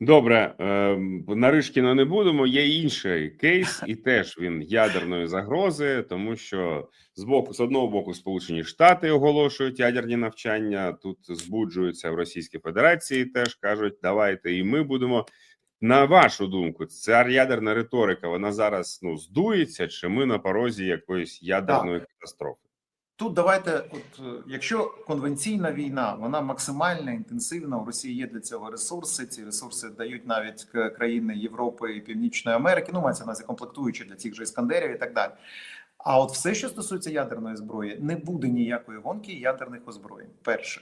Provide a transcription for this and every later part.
Добре, е, Наришкіна не будемо. Є інший кейс, і теж він ядерної загрози, тому що з боку з одного боку Сполучені Штати оголошують ядерні навчання. Тут збуджуються в Російській Федерації. Теж кажуть, давайте і ми будемо. На вашу думку, ця ядерна риторика вона зараз ну здується, чи ми на порозі якоїсь ядерної катастрофи? Тут давайте, от е, якщо конвенційна війна, вона максимально інтенсивна. У Росії є для цього ресурси. Ці ресурси дають навіть країни Європи і Північної Америки. Ну мається на комплектуючі для цих же іскандерів і так далі. А от все, що стосується ядерної зброї, не буде ніякої гонки ядерних озброєнь. Перше,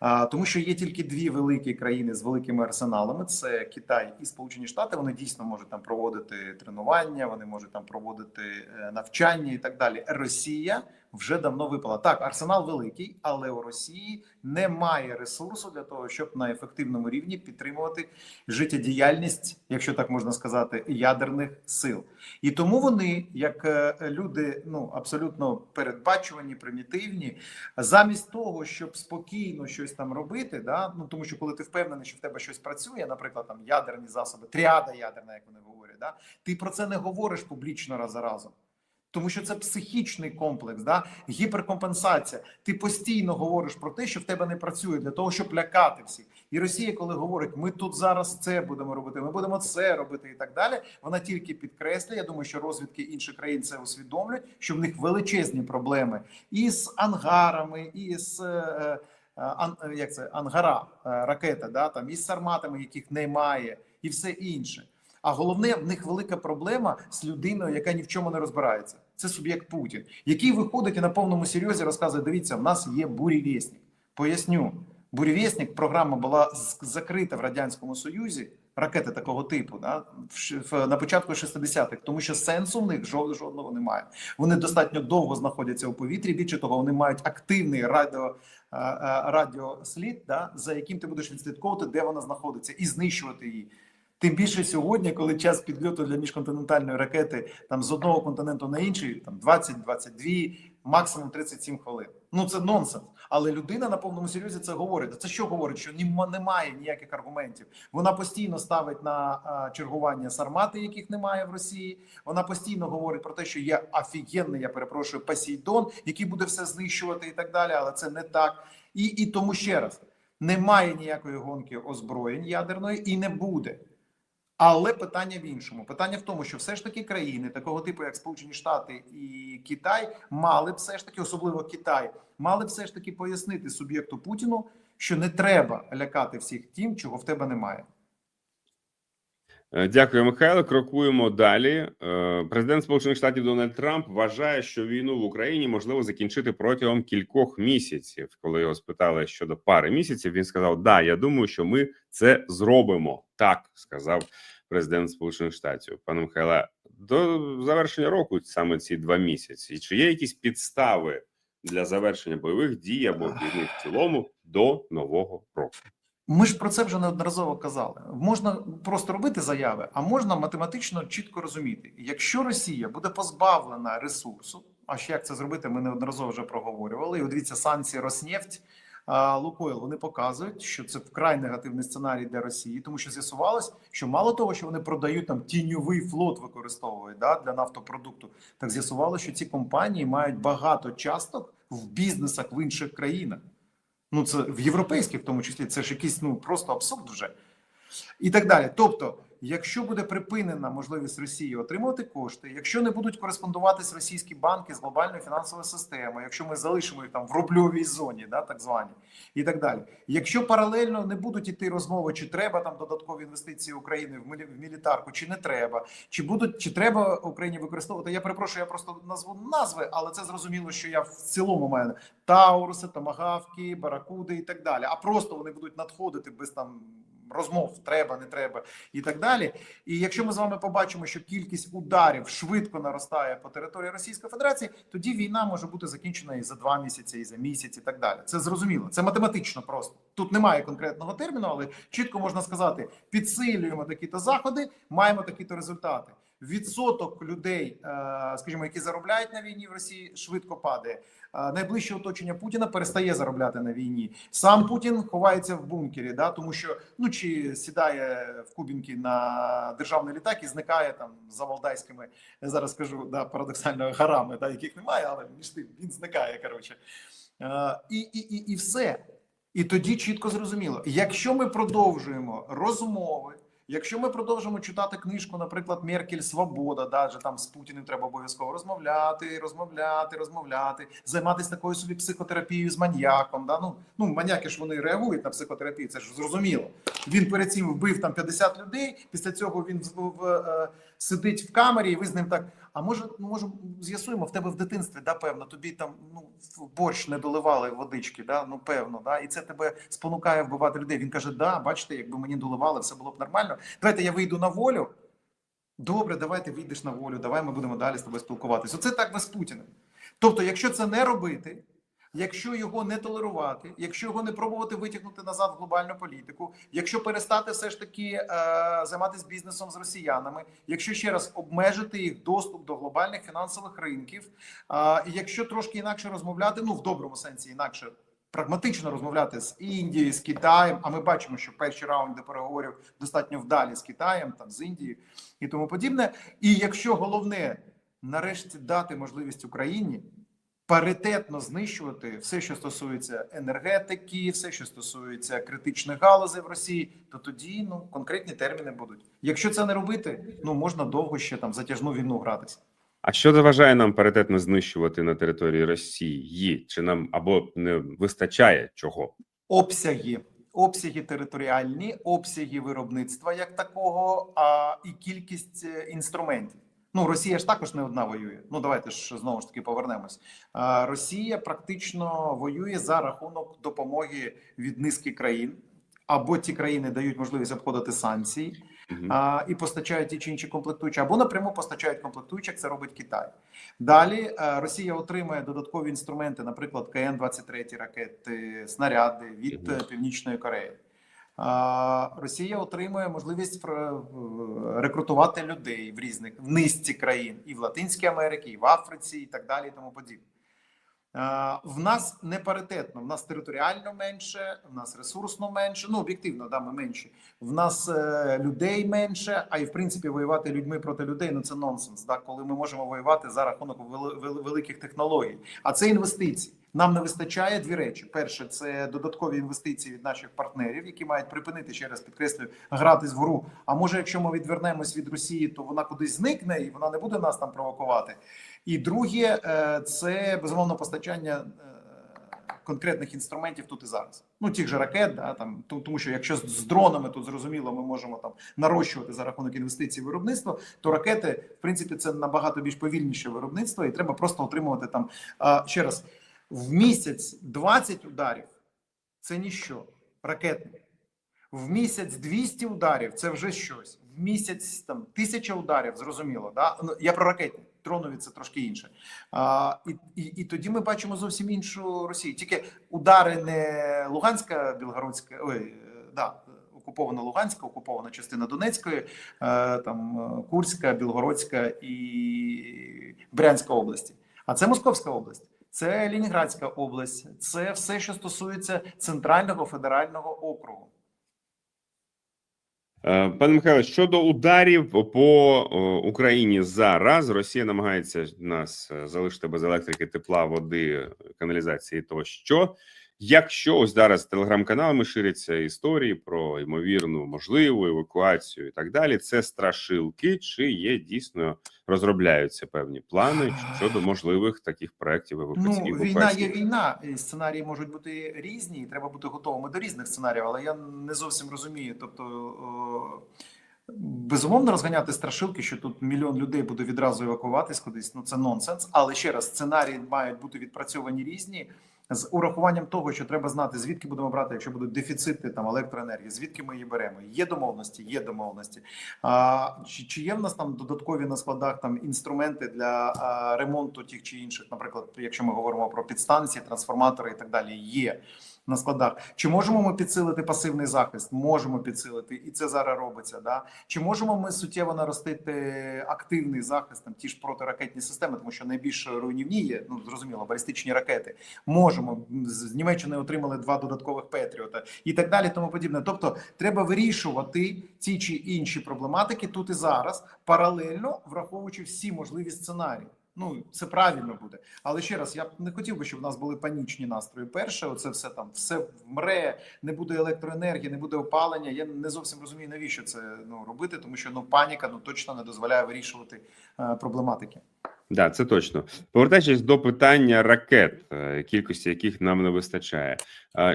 а, тому що є тільки дві великі країни з великими арсеналами: це Китай і Сполучені Штати. Вони дійсно можуть там проводити тренування, вони можуть там проводити е, навчання і так далі. Росія вже давно випала. Так, арсенал великий, але у Росії немає ресурсу для того, щоб на ефективному рівні підтримувати життєдіяльність, якщо так можна сказати, ядерних сил. І тому вони, як е, люди, ну абсолютно передбачувані, примітивні, замість того, щоб спокійно щось там робити, да ну тому що коли ти впевнений, що в тебе щось працює, наприклад, там ядерні засоби, тріада ядерна, як вони говорять, да ти про це не говориш публічно раз за разом. Тому що це психічний комплекс, да гіперкомпенсація. Ти постійно говориш про те, що в тебе не працює для того, щоб лякати всіх. І Росія, коли говорить, ми тут зараз це будемо робити, ми будемо це робити і так далі. Вона тільки підкреслює. Я думаю, що розвідки інших країн це усвідомлюють, що в них величезні проблеми і з ангарами, і з е, е, ан, як це ангара е, ракета, да там і з сарматами, яких немає, і все інше. А головне, в них велика проблема з людиною, яка ні в чому не розбирається. Це суб'єкт Путін, який виходить і на повному серйозі розказує: дивіться, в нас є бурєвєснік. Поясню, бурєвєснік програма була закрита в радянському союзі. Ракети такого типу, да, на початку 60-х, тому що сенсу в них жод, жодного немає. Вони достатньо довго знаходяться у повітрі. Більше того, вони мають активний радіо, радіослід, да, за яким ти будеш відслідковувати, де вона знаходиться, і знищувати її. Тим більше сьогодні, коли час підльоту для міжконтинентальної ракети там з одного континенту на інший, там 20-22, максимум 37 хвилин. Ну це нонсенс. Але людина на повному серйозі це говорить. Це що говорить? Що немає ніяких аргументів. Вона постійно ставить на чергування сармати, яких немає в Росії. Вона постійно говорить про те, що є офігенний, я перепрошую, Посейдон, який буде все знищувати і так далі. Але це не так. І, і тому ще раз немає ніякої гонки озброєнь ядерної і не буде. Але питання в іншому. Питання в тому, що все ж таки країни такого типу, як Сполучені Штати і Китай, мали б все ж таки, особливо Китай, мали б все ж таки пояснити суб'єкту Путіну, що не треба лякати всіх тим, чого в тебе немає. Е, Дякую, Михайло. Крокуємо далі. Е, Президент Сполучених Штатів Дональд Трамп вважає, що війну в Україні можливо закінчити протягом кількох місяців. Коли його спитали щодо пари місяців, він сказав: Да, я думаю, що ми це зробимо. Так сказав президент Сполучених Штатів. Пане Михайле, до завершення року саме ці два місяці. Чи є якісь підстави для завершення бойових дій або війни в цілому до нового року? Ми ж про це вже неодноразово казали. Можна просто робити заяви, а можна математично чітко розуміти, якщо Росія буде позбавлена ресурсу, а ще як це зробити, ми неодноразово вже проговорювали. І дивіться, санкції Роснефть, Лукойл вони показують, що це вкрай негативний сценарій для Росії, тому що з'ясувалось, що мало того, що вони продають там тіньовий флот, використовують да, для нафтопродукту, так з'ясувалося, що ці компанії мають багато часток в бізнесах в інших країнах. Ну, це в європейських, в тому числі, це ж якийсь ну просто абсурд вже. І так далі. Тобто, якщо буде припинена можливість Росії отримувати кошти, якщо не будуть кореспондуватись російські банки з глобальною фінансовою системою, якщо ми залишимо їх там в рубльовій зоні, да, так звані, і так далі. Якщо паралельно не будуть іти розмови, чи треба там додаткові інвестиції України в мілі- в мілітарку, чи не треба, чи будуть, чи треба Україні використовувати. Я перепрошую, я просто назву назви, але це зрозуміло, що я в цілому маю Тауруси, Томагавки, Баракуди і так далі. А просто вони будуть надходити без там розмов, треба, не треба і так далі. І якщо ми з вами побачимо, що кількість ударів швидко наростає по території Російської Федерації, тоді війна може бути закінчена і за два місяці, і за місяць, і так далі. Це зрозуміло. Це математично просто. Тут немає конкретного терміну, але чітко можна сказати: підсилюємо такі-то заходи, маємо такі-то результати. Відсоток людей, е, скажімо, які заробляють на війні в Росії, швидко падає. Е, Найближче оточення Путіна перестає заробляти на війні. Сам Путін ховається в бункері, да тому що ну чи сідає в Кубінки на державний літак і зникає там за валдайськими, я зараз скажу да, парадоксально гарами, да, яких немає, але між тим він зникає. Коротше, Е, і, і, і, і все. І тоді чітко зрозуміло, якщо ми продовжуємо розмови. Якщо ми продовжимо читати книжку, наприклад, Меркель Свобода, да, же там з Путіним треба обов'язково розмовляти, розмовляти, розмовляти, займатися такою собі психотерапією з маньяком. Да? Ну, ну маньяки ж вони реагують на психотерапію, це ж зрозуміло. Він перед цим вбив там 50 людей. Після цього він в, в, е, сидить в камері, і ви з ним так. А може, ну може, з'ясуємо в тебе в дитинстві, да, певно, тобі там ну в борщ не доливали водички, да, ну певно, да, і це тебе спонукає вбивати людей. Він каже: Да, бачите, якби мені доливали, все було б нормально. Давайте я вийду на волю. Добре, давай ти вийдеш на волю, давай ми будемо далі з тобою спілкуватися. Оце так без Путіним. Тобто, якщо це не робити, якщо його не толерувати, якщо його не пробувати витягнути назад в глобальну політику, якщо перестати все ж таки е, займатися бізнесом з росіянами, якщо ще раз обмежити їх доступ до глобальних фінансових ринків, е, якщо трошки інакше розмовляти, ну в доброму сенсі інакше. Прагматично розмовляти з Індією, з Китаєм. А ми бачимо, що перші раунди переговорів достатньо вдалі з Китаєм, там з Індією і тому подібне. І якщо головне нарешті дати можливість Україні паритетно знищувати все, що стосується енергетики, все, що стосується критичних галузей в Росії, то тоді ну конкретні терміни будуть. Якщо це не робити, ну можна довго ще там затяжну війну гратися. А що заважає нам паритетно знищувати на території Росії? Чи нам або не вистачає чого? Обсяги. Обсяги територіальні, обсяги виробництва як такого, а і кількість е, інструментів. Ну Росія ж також не одна воює. Ну давайте ж знову ж таки повернемось. Росія практично воює за рахунок допомоги від низки країн, або ті країни дають можливість обходити санкції А, і постачають ті чи інші комплектуючі, або напряму постачають комплектуючі, як це робить Китай. Далі е, Росія отримує додаткові інструменти, наприклад, КН-23 ракети, снаряди від е, Північної Кореї. А, Росія отримує можливість в- рекрутувати людей в різних в низці країн і в Латинській Америці, і в Африці, і так далі, і тому подібне. А, В нас не паритетно, в нас територіально менше, в нас ресурсно менше. Ну об'єктивно, да, ми менші. В нас е, людей менше, а і в принципі воювати людьми проти людей ну це нонсенс. Да, коли ми можемо воювати за рахунок вели- вели- великих технологій. А це інвестиції. Нам не вистачає дві речі: перше, це додаткові інвестиції від наших партнерів, які мають припинити ще раз підкреслюю, гратись в гру. А може, якщо ми відвернемось від Росії, то вона кудись зникне і вона не буде нас там провокувати. І друге, е, це безумовно постачання е, конкретних інструментів тут і зараз. Ну тих же ракет, да там тому, що якщо з дронами тут зрозуміло, ми можемо там нарощувати за рахунок інвестицій виробництво, то ракети, в принципі, це набагато більш повільніше виробництво, і треба просто отримувати там ще раз в місяць 20 ударів. Це ніщо ракетних. В місяць 200 ударів це вже щось. В місяць там тисяча ударів, зрозуміло. Да? Ну, я про ракетні, дронові це трошки інше. А, і, і, і тоді ми бачимо зовсім іншу Росію. Тільки удари не Луганська, Білгородська, ой, е, да, окупована Луганська, окупована частина Донецької, е, там е, Курська, Білгородська і Брянська області. А це Московська область. Це Лінінградська область, це все, що стосується центрального федерального округу. Е, Пане Михайло, щодо ударів по е, Україні зараз, Росія намагається нас е, залишити без електрики, тепла, води, каналізації тощо. Якщо ось зараз телеграм-каналами ширяться історії про ймовірну можливу евакуацію і так далі, це страшилки, чи є дійсно розробляються певні плани щодо можливих таких проєктів Ну, війна є війна, і сценарії можуть бути різні, і треба бути готовими до різних сценаріїв, але я не зовсім розумію. Тобто, о, безумовно, розганяти страшилки, що тут мільйон людей буде відразу евакуватись кудись. Ну це нонсенс. Але ще раз, сценарії мають бути відпрацьовані різні. З урахуванням того, що треба знати, звідки будемо брати, якщо будуть дефіцити там електроенергії, звідки ми її беремо. Є домовленості, є домовленості. А, чи, чи є в нас там додаткові на складах там інструменти для а, ремонту тих чи інших, наприклад, якщо ми говоримо про підстанції, трансформатори і так далі, є. На складах. Чи можемо ми підсилити пасивний захист? Можемо підсилити, і це зараз робиться. Да? Чи можемо ми суттєво наростити активний захист, там ті ж протиракетні системи, тому що найбільш руйнівні є, ну зрозуміло, балістичні ракети. Можемо з Німеччини отримали два додаткових Петріота і так далі. Тому подібне. Тобто, треба вирішувати ті чи інші проблематики тут і зараз, паралельно враховуючи всі можливі сценарії. Ну це правильно буде, але ще раз я б не хотів би, щоб в нас були панічні настрої. Перше, оце все там все вмре, не буде електроенергії, не буде опалення. Я не зовсім розумію, навіщо це ну робити, тому що ну паніка ну точно не дозволяє вирішувати е, проблематики. Да, це точно. Повертаючись до питання ракет, е, кількості яких нам не вистачає.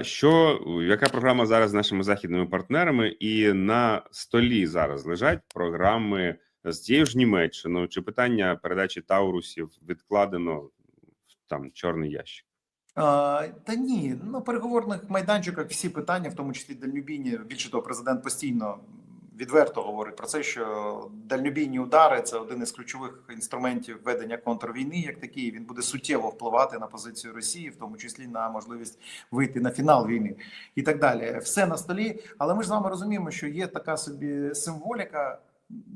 Що яка програма зараз з нашими західними партнерами, і на столі зараз лежать програми з тією ж Німеччиною, чи питання передачі Таурусів відкладено в там чорний ящик? А, та ні, на переговорних майданчиках всі питання, в тому числі дальнобійні. Більше того, президент постійно відверто говорить про це, що дальнобійні удари це один із ключових інструментів ведення контрвійни, як такий. Він буде суттєво впливати на позицію Росії, в тому числі на можливість вийти на фінал війни і так далі. Все на столі. Але ми ж з вами розуміємо, що є така собі символіка.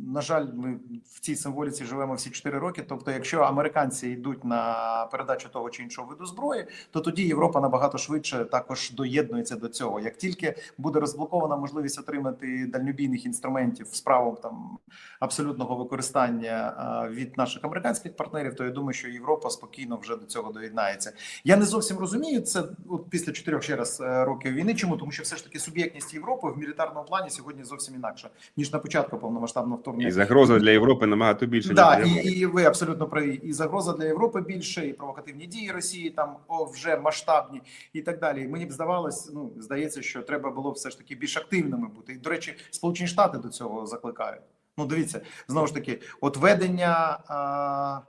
На жаль, ми в цій символіці живемо всі 4 роки. Тобто, якщо американці йдуть на передачу того чи іншого виду зброї, то тоді Європа набагато швидше також доєднується до цього. Як тільки буде розблокована можливість отримати дальнобійних інструментів з правом там абсолютного використання від наших американських партнерів, то я думаю, що Європа спокійно вже до цього доєднається. Я не зовсім розумію це от після чотирьох ще раз е, років війни. Чому тому, що все ж таки суб'єктність Європи в мілітарному плані сьогодні зовсім інакша ніж на початку повномасштабного вторгнення. І загроза для Європи набагато більше Да, і, і ви абсолютно праві. І загроза для Європи більше, і провокативні дії Росії там о, вже масштабні і так далі. І мені б здавалось, ну здається, що треба було все ж таки більш активними бути. І до речі, Сполучені Штати до цього закликають. Ну, дивіться, знову ж таки, от ведення а,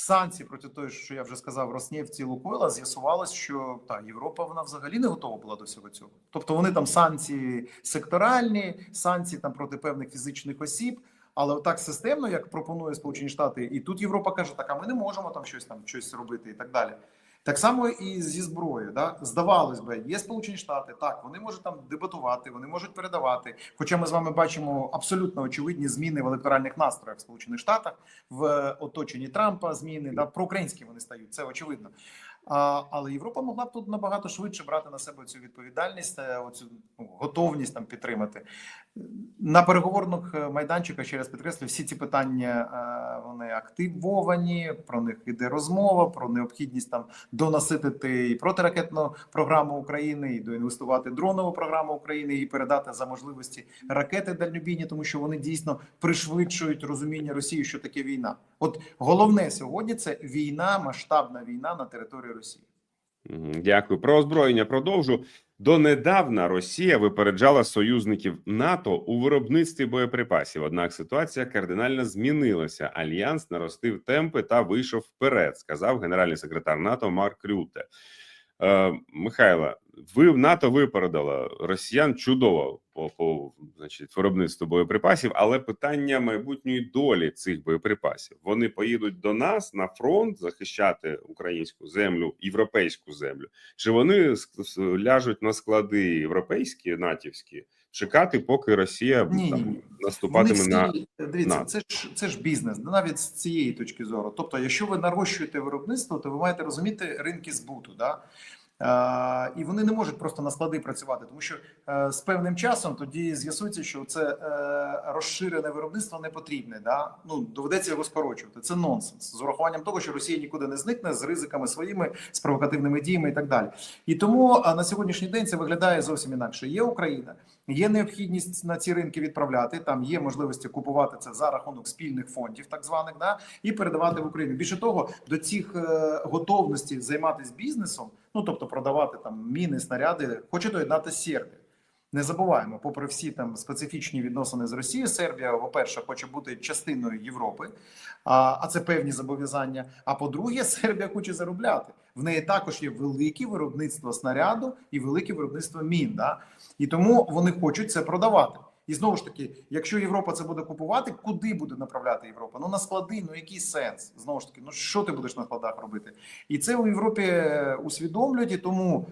санкцій проти того, що я вже сказав, Роснефті Лукойла, з'ясувалось, що та Європа вона взагалі не готова була до всього цього. Тобто вони там санкції секторальні, санкції там проти певних фізичних осіб. Але отак системно, як пропонує Сполучені Штати, і тут Європа каже, так а ми не можемо там щось там щось робити і так далі. Так само і зі зброєю. Да? Здавалось би, є Сполучені Штати, так вони можуть там дебатувати, вони можуть передавати. Хоча ми з вами бачимо абсолютно очевидні зміни в електоральних настроях в Сполучених Штатах в оточенні Трампа. Зміни да проукраїнські вони стають. Це очевидно. А, але Європа могла б тут набагато швидше брати на себе цю відповідальність, е, оцю ну, готовність там підтримати на переговорних е, майданчиках. Ще раз підкреслю, всі ці питання е, вони активовані. Про них іде розмова про необхідність там донаситити і протиракетну програму України, і доінвестувати дронову програму України, і передати за можливості ракети дальнобійні, тому що вони дійсно пришвидшують розуміння Росії, що таке війна. От головне сьогодні це війна, масштабна війна на території Росії. Дякую. Про озброєння продовжу. Донедавна Росія випереджала союзників НАТО у виробництві боєприпасів. Однак ситуація кардинально змінилася. Альянс наростив темпи та вийшов вперед, сказав генеральний секретар НАТО Марк Рюте. Е, Михайло, ви в НАТО випередила росіян чудово по, по значить, виробництву боєприпасів, але питання майбутньої долі цих боєприпасів. Вони поїдуть до нас на фронт захищати українську землю, європейську землю. Чи вони ляжуть на склади європейські, натівські, чекати, поки Росія Ні, там, ні, наступатиме всі, на дивіться, на. це ж це ж бізнес, навіть з цієї точки зору. Тобто, якщо ви нарощуєте виробництво, то ви маєте розуміти ринки збуту. Да? Е, і вони не можуть просто на склади працювати, тому що е, з певним часом тоді з'ясується, що це е, розширене виробництво не потрібне. Да? Ну доведеться його скорочувати. Це нонсенс з урахуванням того, що Росія нікуди не зникне з ризиками своїми, з провокативними діями і так далі. І тому а, на сьогоднішній день це виглядає зовсім інакше. Є Україна, є необхідність на ці ринки відправляти. Там є можливості купувати це за рахунок спільних фондів, так званих, да і передавати в Україну. Більше того, до цих е, готовності займатися бізнесом, ну тобто продавати там міни, снаряди, хоче доєднати Сербія. Не забуваємо, попри всі там специфічні відносини з Росією, Сербія, по-перше, хоче бути частиною Європи, а, а це певні зобов'язання. А по-друге, Сербія хоче заробляти. В неї також є велике виробництво снаряду і велике виробництво мін. Да? І тому вони хочуть це продавати. І знову ж таки, якщо Європа це буде купувати, куди буде направляти Європа? Ну на склади, ну який сенс? Знову ж таки, ну що ти будеш на складах робити? І це у Європі е, усвідомлюють, і тому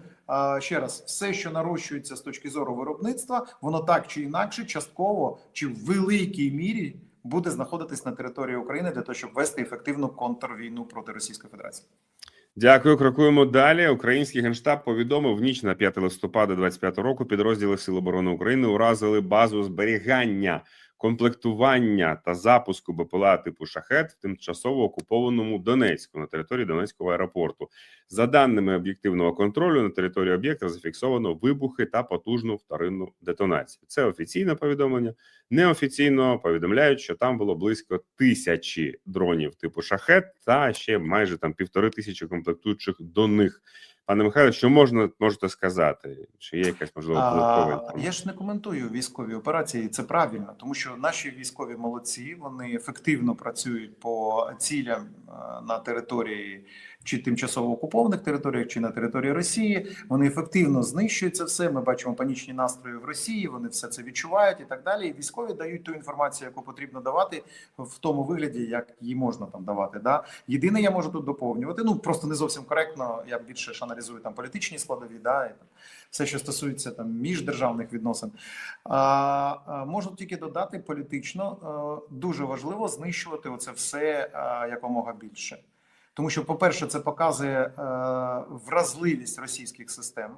ще раз, все, що нарощується з точки зору виробництва, воно так чи інакше, частково чи в великій мірі буде знаходитись на території України для того, щоб вести ефективну контрвійну проти Російської Федерації. Дякую. Крокуємо далі. Український генштаб повідомив в ніч на 5 листопада 25 року. Підрозділи Сил оборони України уразили базу зберігання, комплектування та запуску БПЛА типу шахет в тимчасово окупованому Донецьку на території Донецького аеропорту. За даними об'єктивного контролю, на території об'єкта зафіксовано вибухи та потужну вторинну детонацію. Це офіційне повідомлення. Неофіційно повідомляють, що там було близько тисячі дронів типу шахет, та ще майже там півтори тисячі комплектуючих до них. Пане Михайло, що можна можете сказати? Чи є якась можливо додаткова я ж не коментую військові операції, і це правильно, тому що наші військові молодці, вони ефективно працюють по цілям е, на території чи тимчасово окупованих територіях, чи на території Росії. Вони ефективно знищують це все. Ми бачимо панічні настрої в Росії. Вони все це відчувають і так далі. І військові дають ту інформацію, яку потрібно давати в тому вигляді, як її можна там давати. Да? Єдине, я можу тут доповнювати. Ну просто не зовсім коректно. Я більше ж аналізую там політичні складові, да, і там все, що стосується там міждержавних відносин. А, а можу тільки додати політично е, дуже важливо знищувати оце все е, якомога більше. Тому що, по-перше, це показує е, вразливість російських систем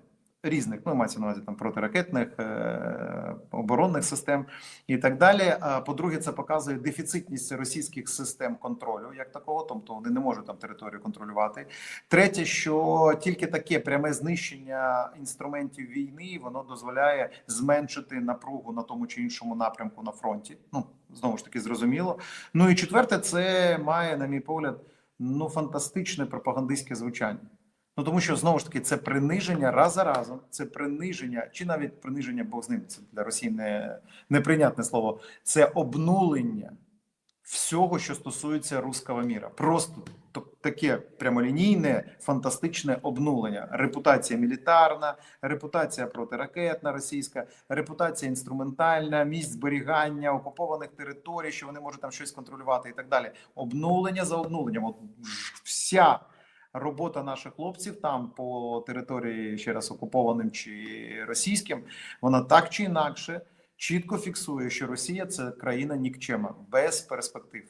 різних, ну мається на увазі там протиракетних е, оборонних систем і так далі. А по-друге, це показує дефіцитність російських систем контролю, як такого, тобто вони не можуть там територію контролювати. Третє, що тільки таке пряме знищення інструментів війни воно дозволяє зменшити напругу на тому чи іншому напрямку на фронті. Ну знову ж таки зрозуміло. Ну і четверте, це має, на мій погляд, ну фантастичне пропагандистське звучання. Ну тому що знову ж таки це приниження раз за разом, це приниження, чи навіть приниження Бог з ним, це для Росії не неприйнятне слово. Це обнулення всього, що стосується руського міра. Просто то- таке прямолінійне, фантастичне обнулення. Репутація мілітарна, репутація протиракетна російська, репутація інструментальна, місць зберігання окупованих територій, що вони можуть там щось контролювати і так далі. Обнулення за обнуленням. От вся робота наших хлопців там по території ще раз окупованим чи російським, вона так чи інакше чітко фіксує, що Росія це країна нікчема без перспектив.